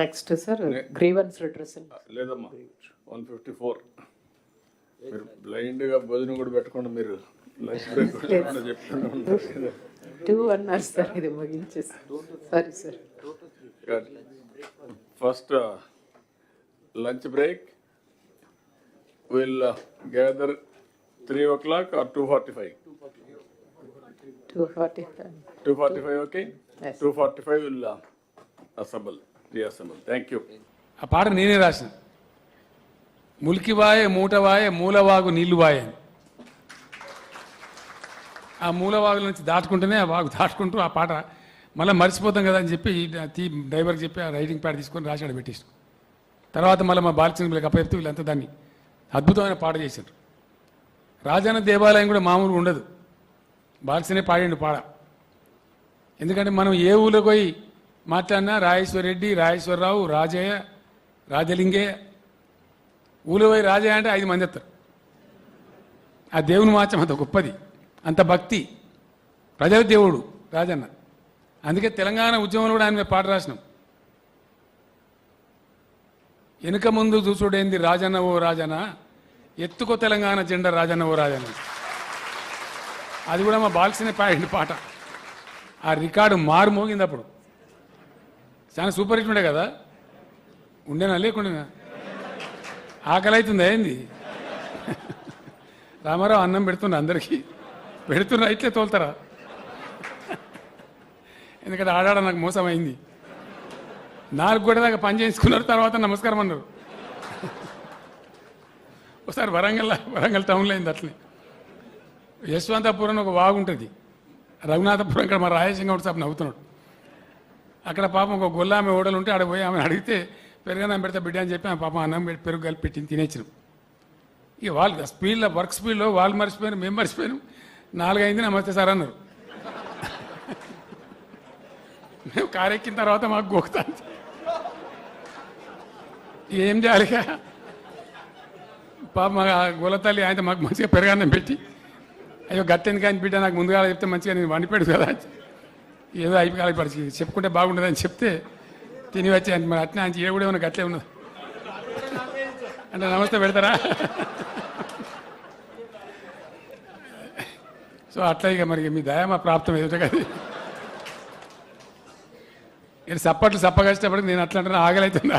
Next sir grievance redressal లేదమ్మా. One fifty four మీరు బ్లైండ్గా భోజనం కూడా పెట్టకుండా మీరు లంచ్ బ్రేక్. టూ అన్నారు సార్ ఇది ముగించేసి. Sorry sir first lunch break will gather three o'clock or two forty five two forty five two forty five okay. Two forty five will assemble thank you ఆ పాట నేనే రాసిన. ములికివాయే మూటవాయే మూలవాగు నీళ్ళు వాయే అని. ఆ మూలవాగుల నుంచి దాటుకుంటేనే ఆ వాగు దాటుకుంటూ ఆ పాట మళ్ళీ మర్చిపోతాం కదా అని చెప్పి తీ డ్రైవర్కి చెప్పి ఆ రైటింగ్ ప్యాడ్ తీసుకొని రాశాడు పెట్టేసి తర్వాత మళ్ళీ మా బాలచంద్ర వీళ్ళకి అప్పచెప్తే వీళ్ళంతా దాన్ని అద్భుతమైన పాట చేశారు రాజాన దేవాలయం కూడా మామూలుగా ఉండదు. బాలకృష్ణనే పాడిండు పాడ. ఎందుకంటే మనం ఏ ఊళ్ళో పోయి మాట్లాడినా రాజేశ్వరరెడ్డి రాజేశ్వరరావు రాజయ్య రాజలింగే. ఊలవై రాజయ్య అంటే ఐదు మంది ఎత్తారు ఆ దేవుని మాత్రం అంత గొప్పది. అంత భక్తి. ప్రజల దేవుడు రాజన్న. అందుకే తెలంగాణ ఉద్యమంలో కూడా ఆయన మీద పాట రాసినాం. వెనుక ముందు చూసుడేంది రాజన్న ఓ రాజన్న? ఎత్తుకో తెలంగాణ జెండా రాజన్న ఓ రాజన్న. అది కూడా మా బాల్సిన పాడిన పాట. ఆ రికార్డు మారు మోగింది అప్పుడు. చాలా సూపర్ హిట్ ఉండే కదా? ఉండేనా? లేకుండా ఆకలి అవుతుంది ఏంది? రామారావు అన్నం పెడుతున్నా అందరికీ. పెడుతున్నా ఇట్లే తోలుతారా? ఎందుకంటే ఆడాడ నాకు మోసం అయింది నాలుగు గోడ దాకా పని చేసుకున్నారు తర్వాత నమస్కారం అన్నారు. ఒకసారి వరంగల్ వరంగల్ టౌన్లో అయింది అట్లే. యశ్వంతపురం ఒక వాగు ఉంటుంది రఘునాథపురం ఇక్కడ మా రాయసింగ ఒకటి సాబ్ నవ్వుతున్నాడు. అక్కడ పాపం ఒక గొల్లామె ఓడలు ఉంటే ఆడ పోయి ఆమె అడిగితే పెరుగన్నం పెడితే బిడ్డ అని చెప్పి ఆ పాపం అన్నం పెట్టి పెరుగు కలిపి పెట్టి తినేచ్చినాం ఇక వాళ్ళు స్పీడ్లో వర్క్ స్పీడ్లో వాళ్ళు మర్చిపోయారు మేము మర్చిపోయినాం. నాలుగైంది నమస్తే సార్ అన్నారు. మేము కారెక్కిన తర్వాత మాకు గోకుతా ఏం చేయాలిగా పాప మా గోలతల్లి ఆయన మాకు మంచిగా పెరగాన్నం పెట్టి అయ్యో గట్టెందుకు కానీ బిడ్డ నాకు ముందుగా చెప్తే మంచిగా నేను వండిపెడు కదా ఏదో అయిపోయి పరిస్థితి చెప్పుకుంటే బాగుండదని చెప్తే తిని వచ్చి మరి అట్లా ఆయన ఏ కూడా ఏమైనా గట్లే ఉన్నది అంటే నమస్తే పెడతారా? సో అట్లా ఇక మరి మీ దయా మా ప్రాప్తం ఏదో కదా మీరు సప్పట్లు సప్పగచ్చేటప్పటికి నేను అట్లా అంటే ఆగలవుతుందా